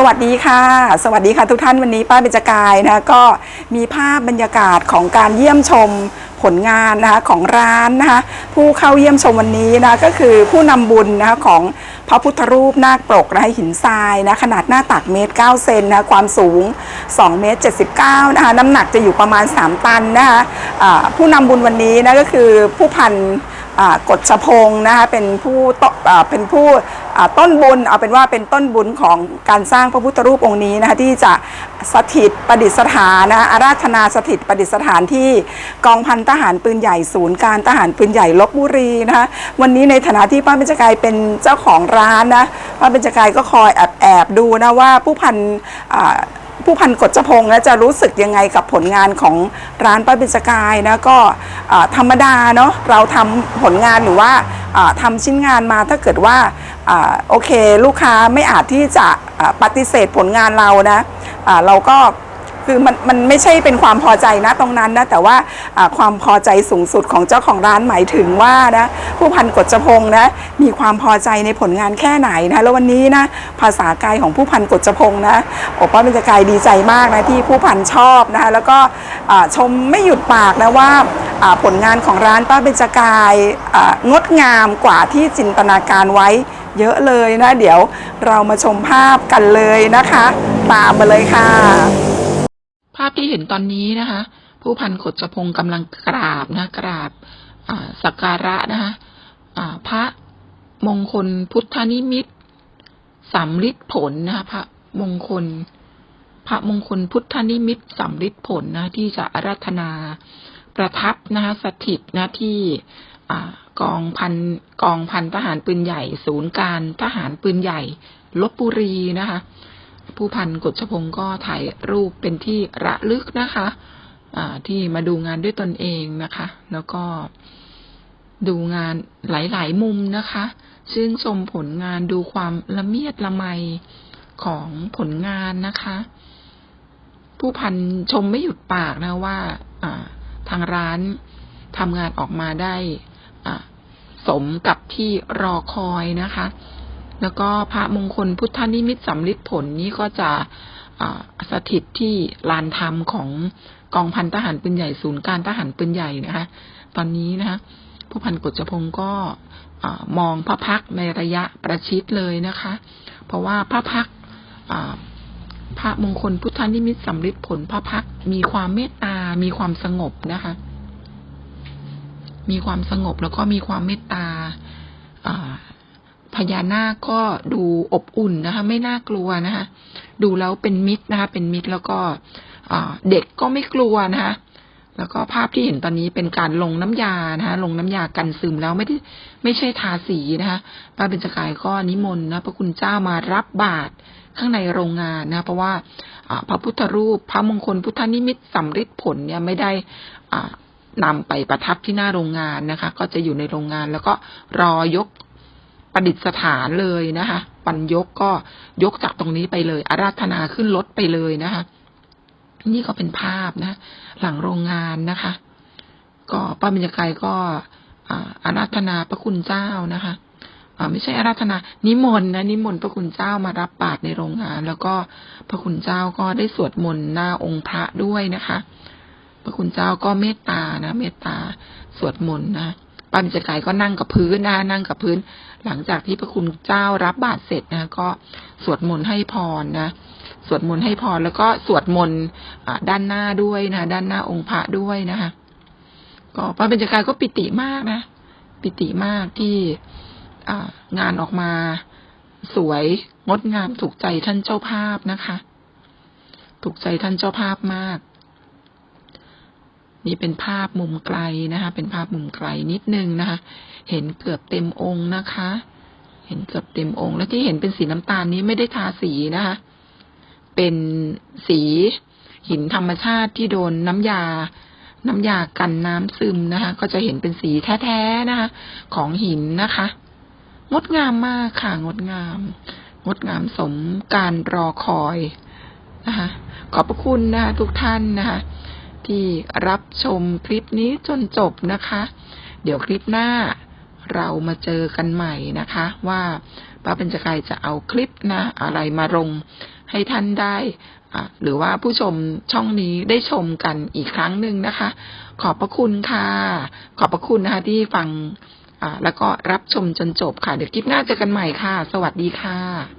สวัสดีค่ะ สวัสดีค่ะทุกท่านวันนี้ป้าเบญจกายนะคะก็มีภาพบรรยากาศของการเยี่ยมชมผลงานนะคะของร้านนะคะผู้เข้าเยี่ยมชมวันนี้นะก็คือผู้นำบุญนะคะของพระพุทธรูปนาคปรกนะคะหินทรายนะขนาดหน้าตักเมตร 9 เซนนะความสูง 2 เมตร 79 นะคะน้ำหนักจะอยู่ประมาณ 3 ตันนะคะผู้นำบุญวันนี้นะก็คือผู้พันอ่า กฎชพงนะคะเป็นผู้เป็นผู้ต้นบุญเอาเป็นว่าเป็นต้นบุญของการสร้างพระพุทธรูปองค์นี้นะคะที่จะสถิตประดิษฐานนะอาราธนาสถิตประดิษฐานที่กองพันทหารปืนใหญ่ศูนย์การทหารปืนใหญ่ลบบุรีนะคะวันนี้ในฐานะที่ป้าเบญจกายเป็นเจ้าของร้านนะป้าเบญจกายก็คอยแอบแอบดูนะว่าผู้พันอ ผู้พันกฎจพงศ์นะจะรู้สึกยังไงกับผลงานของร้านป้าบินสกายนะก็ธรรมดาเนาะเราทำผลงานหรือว่าอ่าทำชิ้นงานมาถ้าเกิดว่าอโอเค ลูกค้าไม่อาจที่จะปฏิเสธผลงานเรานะะเราก็ คือมันมันไม่ใช่เป็นความพอใจนะตรงนั้นนะแต่ว่าความพอใจสูงสุดของเจ้าของร้านหมายถึงว่านะผู้พันกฎจพงนะมีความพอใจในผลงานแค่ไหนนะแล้ววันนี้นะภาษากายของผู้พันกฎจพงนะโอป้าเบญจกายดีใจมากนะที่ผู้พันชอบนะคะแล้วก็ชมไม่หยุดปากนะว่าผลงานของร้านป้าเบญจกายงดงามกว่าที่จินตนาการไว้เยอะเลยนะ เดี๋ยวเรามาชมภาพกันเลยนะคะ ตามมาเลยค่ะ ภาพที่เห็นตอนนี้นะคะ ผู้พันขดจพงกำลังกราบนะกราบสักการะนะคะพระมงคลพุทธนิมิตสำลิดผลนะคะพระมงคล พระมงคลพุทธนิมิตสำลิดผลนะที่จะอาราธนาประทับนะคะสถิตนะที่อกองพันกองพันทหารปืนใหญ่ ศูนย์การทหารปืนใหญ่ลบบุรีนะคะ ผู้พันกฎชพงศ์ก็ถ่ายรูปเป็นที่ระลึกนะคะที่มาดูงานด้วยตนเองนะคะ แล้วก็ดูงานหลาย ๆ มุมนะคะชื่นชมผลงานดูความละเมียดละไมของผลงานนะคะ ผู้พันชมไม่หยุดปากนะว่าทางร้านทำงานออกมาได้สมกับที่รอคอยนะคะ แล้วก็พระมงคลพุทธนิมิตสำลิดผลนี้ก็จะสถิตที่ลานธรรมของกองพันทหารปืนใหญ่ศูนย์การทหารปืนใหญ่นะคะ ตอนนี้นะคะผู้พันกฤษพงศ์ก็มองพระพักในระยะประชิดเลยนะคะ เพราะว่าพระพักพระมงคลพุทธนิมิตสำลิดผลพระพักมีความเมตตา มีความสงบนะคะ มีความสงบแล้วก็มีความเมตตา พญานาคก็ดูอบอุ่นนะคะ ไม่น่ากลัวนะคะ ดูแล้วเป็นมิตรนะคะ เป็นมิตรแล้วก็เด็กก็ไม่กลัวนะคะ แล้วก็ภาพที่เห็นตอนนี้เป็นการลงน้ำยานะคะ ลงน้ำยากันซึมแล้วไม่ได้ไม่ใช่ทาสีนะคะป้าเบญจกายก็นิมนต์นะพระคุณเจ้ามารับบาตรข้างในโรงงานนะ เพราะว่าพระพุทธรูป พระมงคลพุทธนิมิตสำริดผลเนี่ยไม่ได้อ่านำไปประทับที่หน้าโรงงานนะคะ ก็จะอยู่ในโรงงานแล้วก็รอยก ประดิษฐานเลยนะคะวันยกก็ยกจากตรงนี้ไปเลย อาราธนาขึ้นรถไปเลยนะคะ นี่ก็เป็นภาพนะ หลังโรงงานนะคะ ก็ป้าบรรยากายก็อาราธนาพระคุณเจ้านะคะไม่ใช่อาราธนา นิมนต์นะนิมนต์พระคุณเจ้ามารับบาตรในโรงงาน แล้วก็พระคุณเจ้าก็ได้สวดมนต์หน้าองค์พระด้วยนะคะ พระคุณเจ้าก็เมตตานะ เมตตาสวดมนต์นะ ป้าบรรจกายก็นั่งกับพื้นนะนั่งกับพื้น หลังจากที่พระคุณเจ้ารับบาตรเสร็จนะก็สวดมนต์ให้พรนะสวดมนต์ให้พรแล้วก็สวดมนต์ด้านหน้าด้วยนะด้านหน้าองค์พระด้วยนะคะก็ป้าบรรจกายก็ปิติมากนะ ปิติมากที่องานออกมาสวยงดงามถูกใจท่านเจ้าภาพนะคะ ถูกใจท่านเจ้าภาพมาก นี่เป็นภาพมุมไกลนะคะ เป็นภาพมุมไกลนิดนึงนะคะ เห็นเกือบเต็มองค์นะคะ เห็นเกือบเต็มองค์ และที่เห็นเป็นสีน้ำตาลนี้ไม่ได้ทาสีนะคะ เป็นสีหินธรรมชาติที่โดนน้ำยา น้ำยากันน้ำซึมนะคะ ก็จะเห็นเป็นสีแท้ๆนะคะ ของหินนะคะ งดงามมากค่ะ งดงาม งดงามสมการรอคอยนะคะ ขอบพระคุณนะคะทุกท่านนะคะ ที่รับชมคลิปนี้จนจบนะคะ เดี๋ยวคลิปหน้าเรามาเจอกันใหม่นะคะ ว่าป้าเบญจกายจะเอาคลิปนะ อะไรมาลงให้ท่านได้หรือว่าผู้ชมช่องนี้ได้ชมกันอีกครั้งหนึ่งนะคะ ขอบพระคุณค่ะ ขอบพระคุณนะคะที่ฟังแล้วก็รับชมจนจบค่ะ เดี๋ยวคลิปหน้าเจอกันใหม่ค่ะ สวัสดีค่ะ